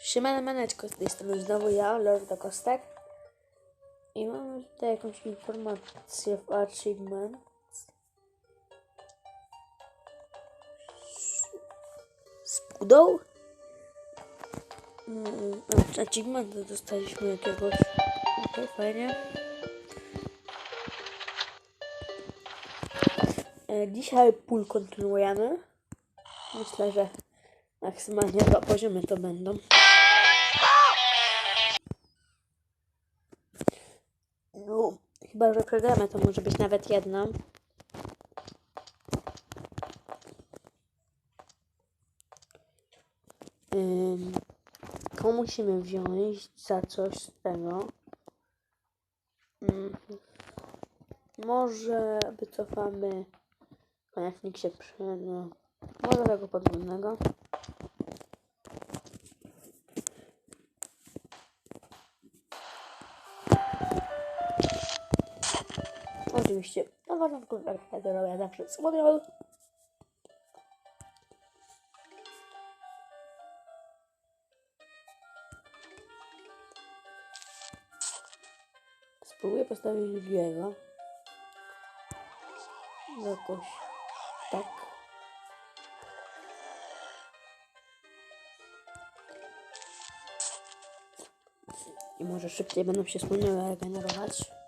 Siemane maneczko, z tej strony znowu ja, Lord do Kostek. I mamy tutaj jakąś informację w Achievement. Budą? Mm, a- Achievement dostaliśmy jakiegoś. Okej, fajnie. E, Dzisiaj pól kontynuujemy. Myślę, że maksymalnie dwa poziomy to będą. Chyba, że przegramy, to może być nawet jedna. Ym, to musimy wziąć za coś z tego. Ym, może wycofamy Koniecznie się przyda. Może tego podwójnego. Na początku architekta robię zawsze. Spróbuję postawić drugiego. Jakoś tak. I może szybciej będą się wspólnie regenerować.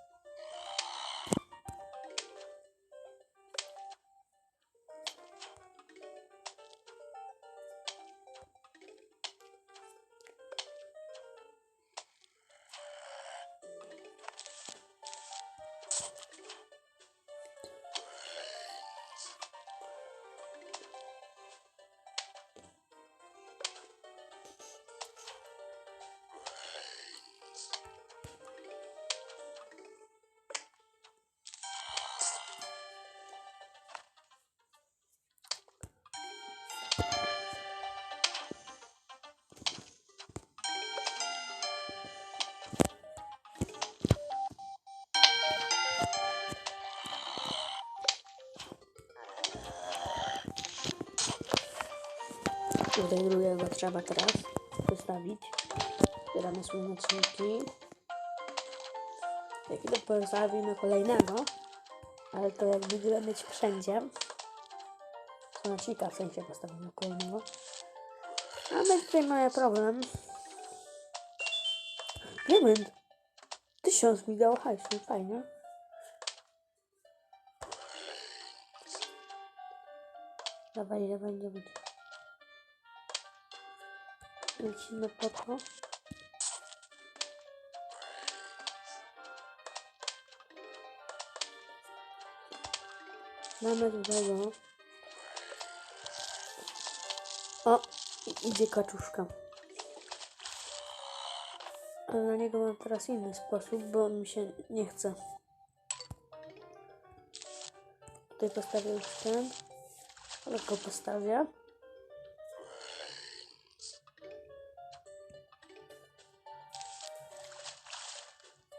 Tutaj drugiego trzeba teraz postawić. Zbieramy słoneczniki. Jak chwilę postawimy kolejnego, ale to jak będziemy mieć wszędzie. Słonecznika w sensie postawimy kolejnego. A my tutaj mamy problem. Diament! Tysiąc mi dało hajsu, fajnie. Dawaj, dawaj, dawaj. Lecimy po to. Mamy tutaj go. O, idzie kaczuszka. Ale na niego mam teraz inny sposób, bo mi się nie chce. Tutaj postawię już ten. Ale go postawię.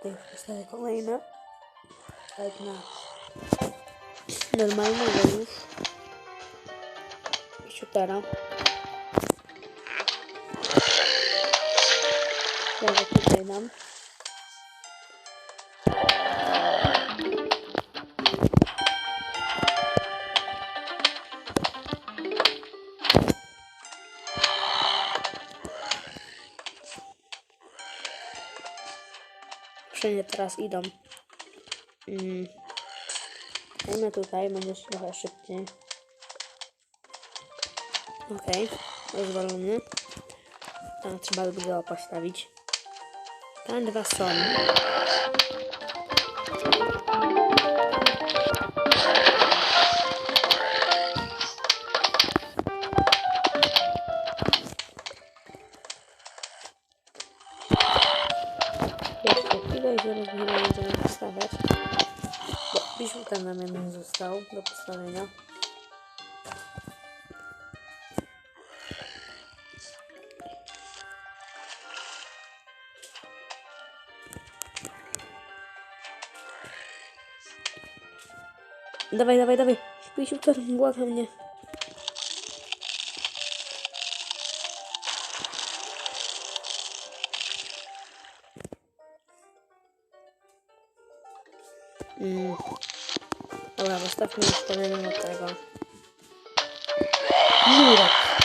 Tutaj postawię kolejne. Tak na normalnego już. I shootera. Może Wszędzie teraz idą. Mm. Dajmy tutaj, będzie trochę szybciej. Okej, okay. rozwalony. Tam trzeba drugiego postawić. Tam dwa są. nam jeden został do postawienia. Dawaj, dawaj, dawaj. Śpij szybko, błagam mnie. Mm. Dobra, zostawmy już kolejnego tego. Murek.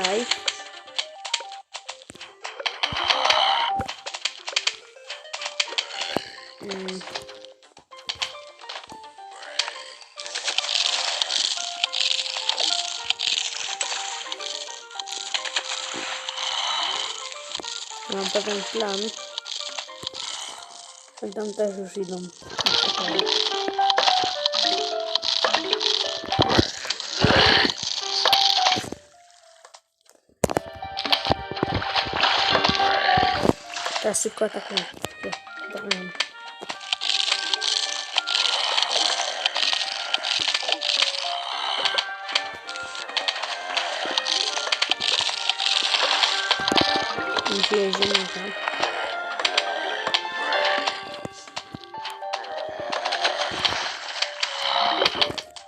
Tutaj. Mm. Mam pewien plan. Tam też już idą. Cioè su cosa qui.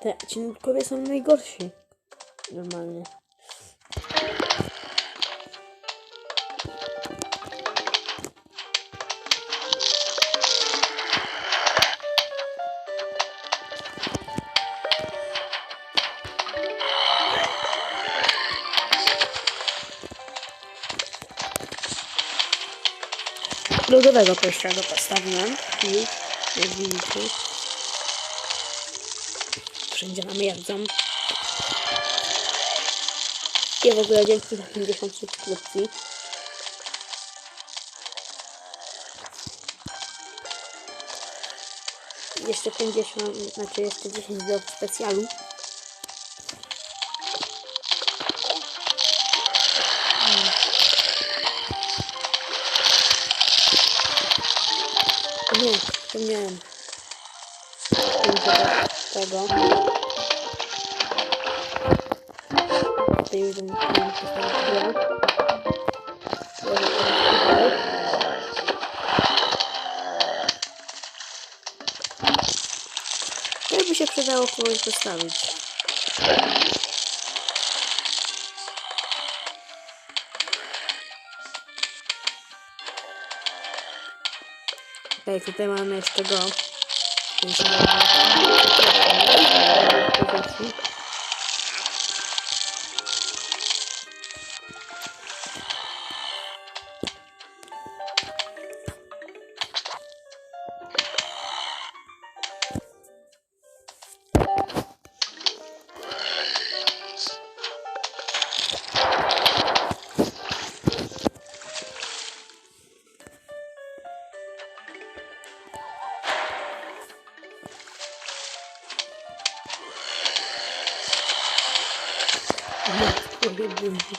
Cioè, come sono i gorsi? Normalmente. Normalnie. Lodowego pierwszego postawiłem. I jak widzicie. Wszędzie nam jedzą. I w ogóle dzięki za 50 subskrypcji. Jeszcze 50, znaczy jeszcze 10 do specjalu. Tego. Tutaj już tutaj. Jakby się przydało kogoś postawić. Okej, tutaj mamy jeszcze go. Görüşürüz. Pozycji.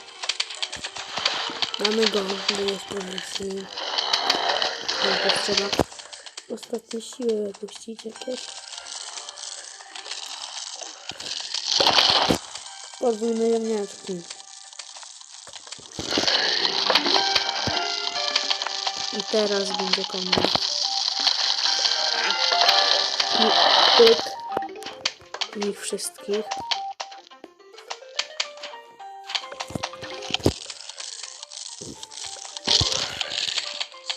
Mamy go do dyspozycji. No to trzeba ostatnie siły wypuścić jakieś. Podwójne jamniaczki. I teraz będzie kombo. I pyk. Ich wszystkich.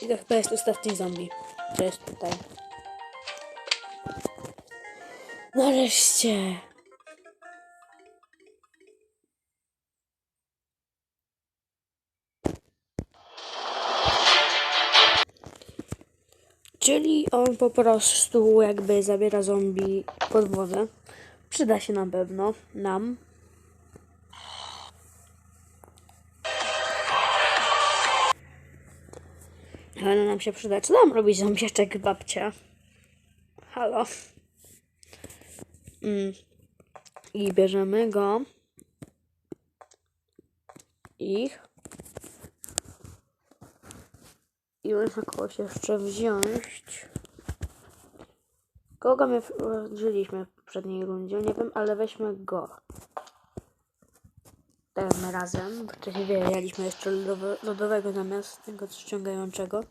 Chyba jest ostatni zombie. Jest tutaj. Nareszcie. Czyli on po prostu jakby zabiera zombie pod wodę. Przyda się na pewno nam. Ale nam się przyda. Co nam robi zombieczek babcia? Halo. Mm. I bierzemy go. Ich. I można kogoś jeszcze wziąć. Kogo my żyliśmy w poprzedniej rundzie? Nie wiem, ale weźmy go. Teraz my razem. Wcześniej wyjęliśmy jeszcze lodowe, lodowego zamiast tego ściągającego.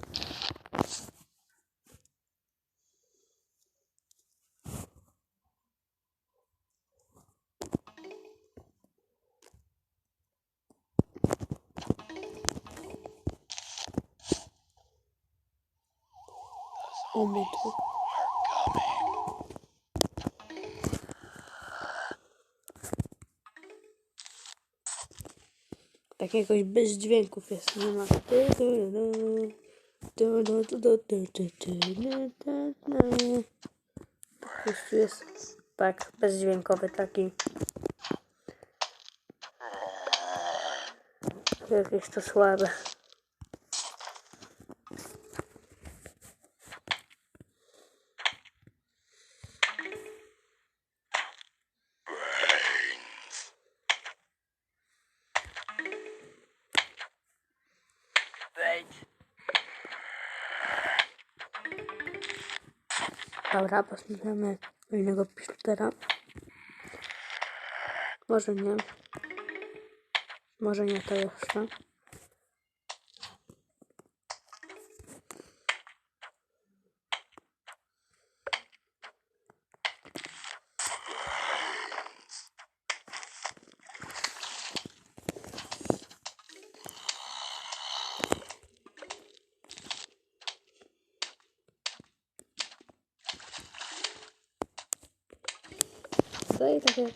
Tak jakoś bez dźwięków jest. Nie ma. Po jest tak bezdźwiękowy taki. Jakieś to słabe. Dobra, do innego pisztera. Może nie. Może nie to jeszcze.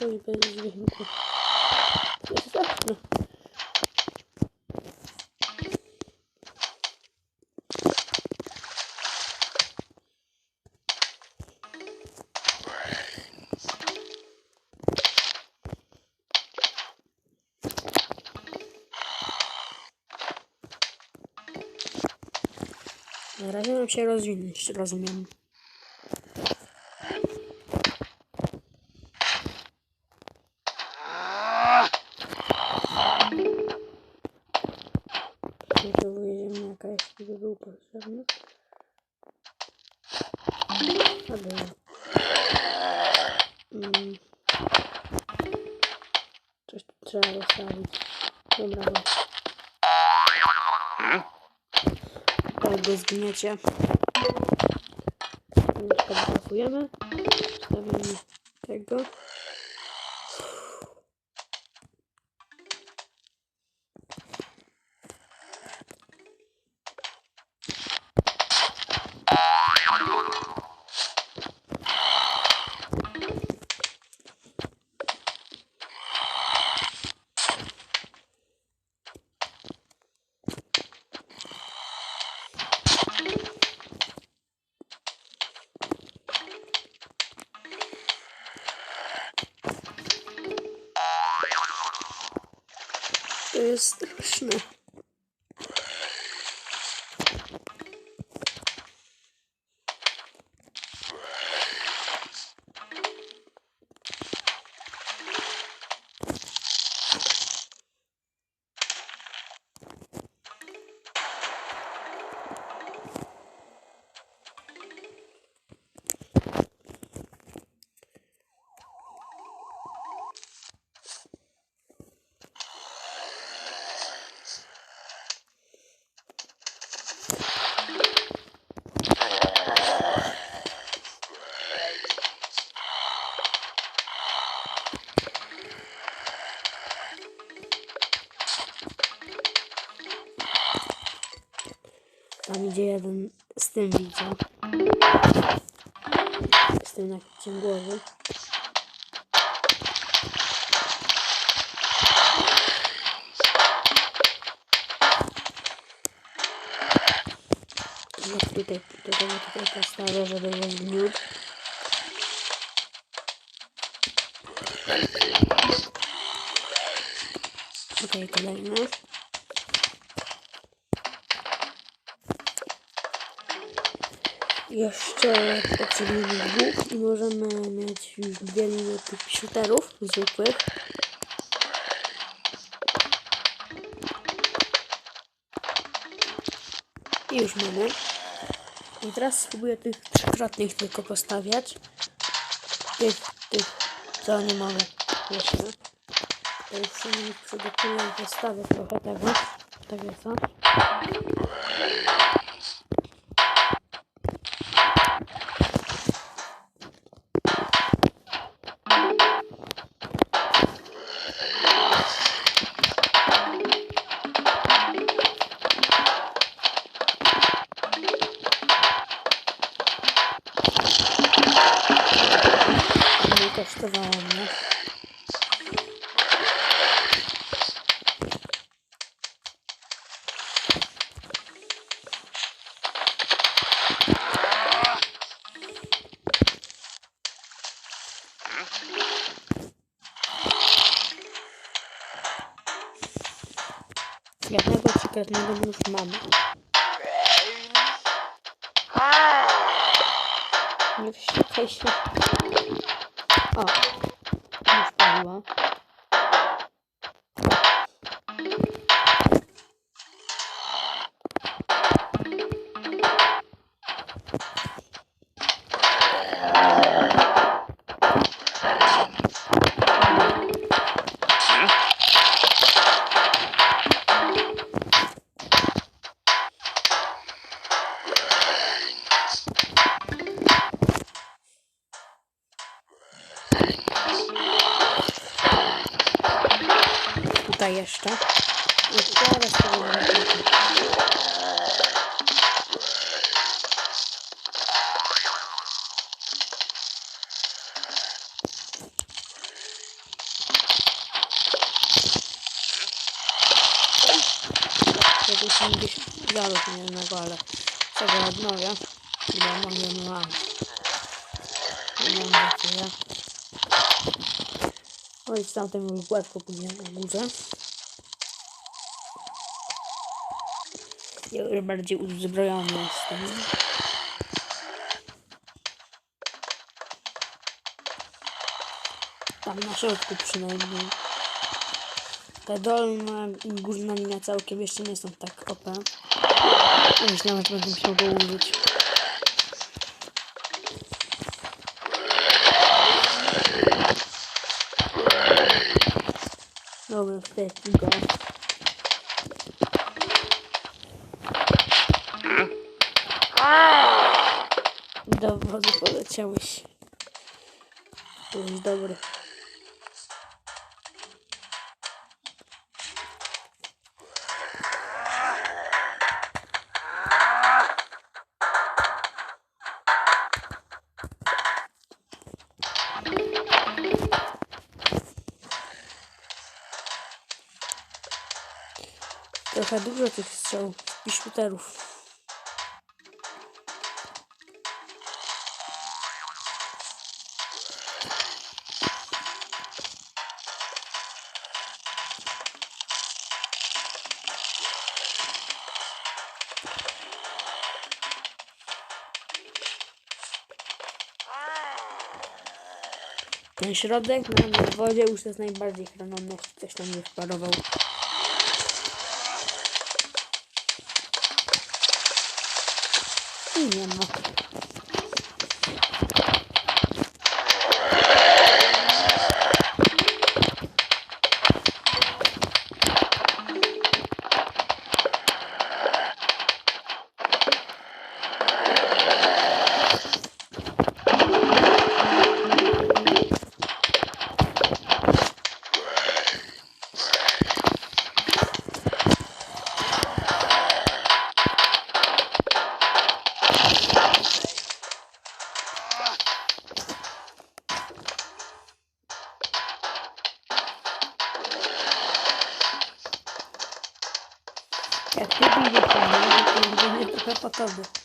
Tak jakoś bez dźwięku. Jest. Na razie mam się rozwinąć, rozumiem. Ziemniaczka wycofujemy. Wstawimy tego. Tam idzie jeden z tym widzę. Z tym nakryciem głowy. No tutaj, tutaj, tutaj postawię, żeby nie zgniótł. Okej, kolejny. Jeszcze potrzebujemy dwóch i możemy mieć już linie tych shooterów zwykłych. I już mamy. I teraz spróbuję tych trzykrotnych tylko postawiać. tych, tych, co nie mogę. Jeszcze. To już sobie przygotuję postawię trochę tego. Tak jest to. Jednego przykradnego już mamy. Nie wściekaj jeszcze. I teraz to będzie. Jakieś 50 dolarów jednego, ale sobie odnowię. Ile mogę mam. Nie wiem, jak tyle. Oj, z tamtym łatwo kupiłem na górze. Ja bardziej uzbrojony jestem. Tam na środku przynajmniej. Ta dolna i górna linia całkiem jeszcze nie są tak OP. Już nawet będę musiał go użyć. Dobra, wtedy go. Wody poleciałeś. Byłeś dobry. Trochę dużo tych strzał i Ten środek na wodzie już jest najbardziej chroniony, ktoś tam nie wparował. I nie ma. Będzie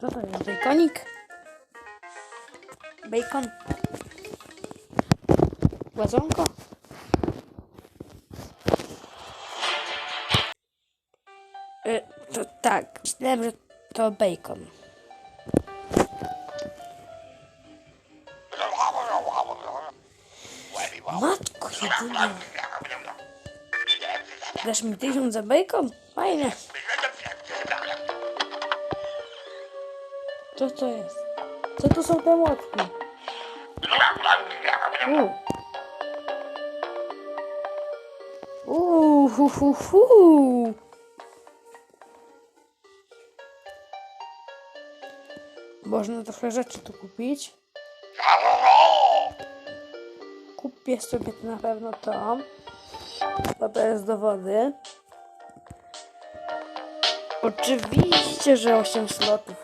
Co to jest? Baconik? Bacon? Łazonko? Y, to tak, myślałem, że to bacon. Matko jedyna. Dasz mi tysiąc za bacon? Fajnie. Co to jest? Co to są te łapki? Uuu. Można trochę rzeczy tu kupić. Kupię sobie to na pewno to. Bo to jest do wody. Oczywiście, że 8 slotów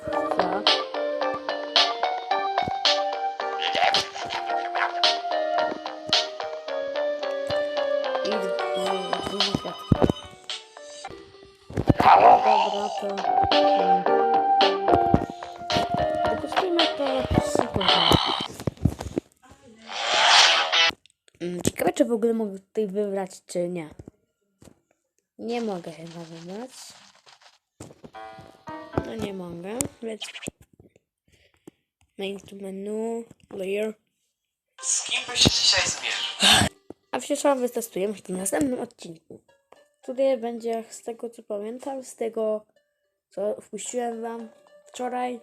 wybrać, czy nie. Nie mogę chyba wybrać. No nie mogę, więc... Main to menu, layer. Z kim by się dzisiaj zmierzyć? A przecież wytestujemy w następnym odcinku. Tutaj będzie, z tego co pamiętam, z tego co wpuściłem wam wczoraj,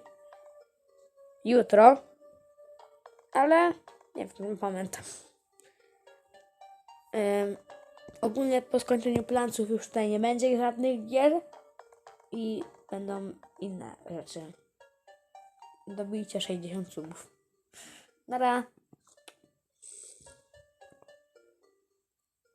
jutro, ale nie wiem, nie pamiętam. Ogólnie po skończeniu planców już tutaj nie będzie żadnych gier i będą inne rzeczy. Dobijcie 60 subów. Nara.